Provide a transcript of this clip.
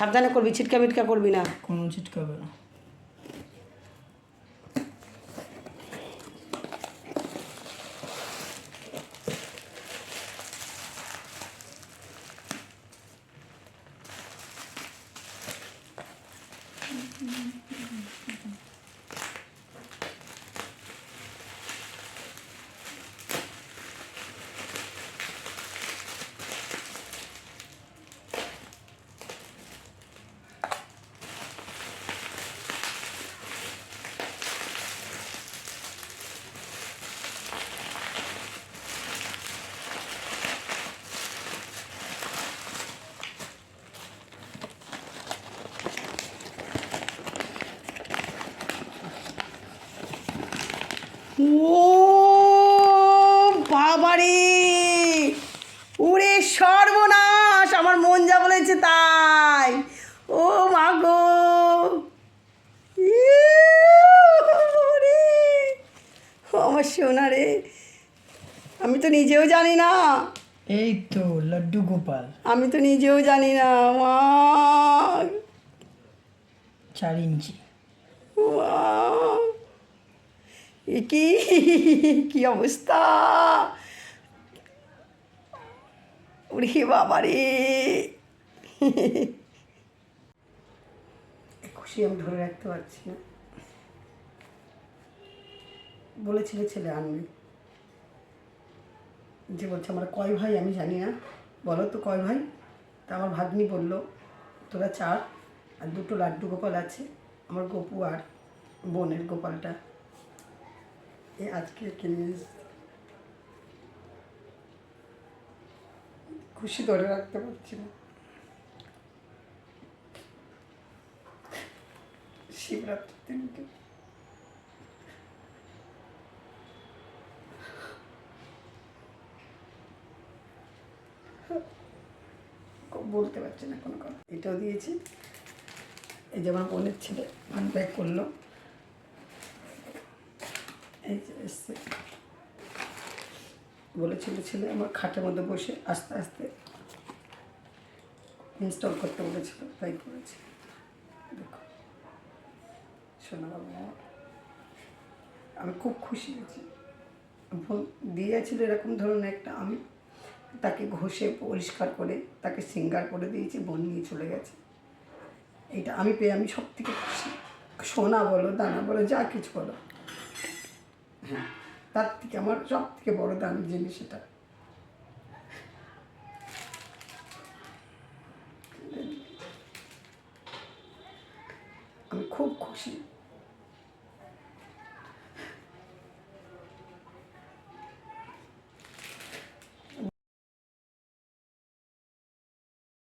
সাবধানে করবি ছিটকা মিটকা করবি না। কোনো ছিটকাবে না। ও বাবারে। ওরে সর্বনাশ আমার মন যা বলেছে তাই। ও মা গো। আমার সোনা রে আমি তো নিজেও জানি না। এই তো লাড্ডু গোপাল। আমি তো নিজেও জানি না মা। চার ইঞ্চি। মা। এ কি কি অবস্থা? ওরে বাবা রে। খুশি আমি ধরে রাখতে পারছি না। বলেছিল ছেলে আনবে। যে বলছে, আমার কয় ভাই আমি জানি না। বলো তো কয় ভাই? তা আমার ভাগ্নি বলল, তোরা চার, আর দুটো লাড্ডু গোপাল আছে, আমার গপু আর বোনের গোপালটা। আজকে। খুশি ধরে রাখতে পারছি না। শিবরাত্রির দিনকে। বলতে পারছি না কোনো কথা। এটাও দিয়েছি। এই যে আমার বোনের ছেলে ব্যাগ করল। এই যে এসছে। বলেছিল ছেলে আমার খাটের মধ্যে বসে আস্তে আস্তে ইনস্টল করতে বলেছিল, তাই করেছি। দেখো শোনা বাবু। আমি খুব খুশি হয়েছি। দিয়েছিল এরকম ধরনের একটা, আমি তাকে ঘষে পরিষ্কার করে, তাকে সিঙ্গার করে দিয়েছি, বোন নিয়ে চলে গেছে। এইটা আমি পেয়ে আমি সব থেকে খুশি। সোনা বলো, দানা বলো, যা কিছু বলো। হ্যাঁ তার থেকে আমার সব থেকে বড় দামি জিনিস এটা। আমি খুব খুশি।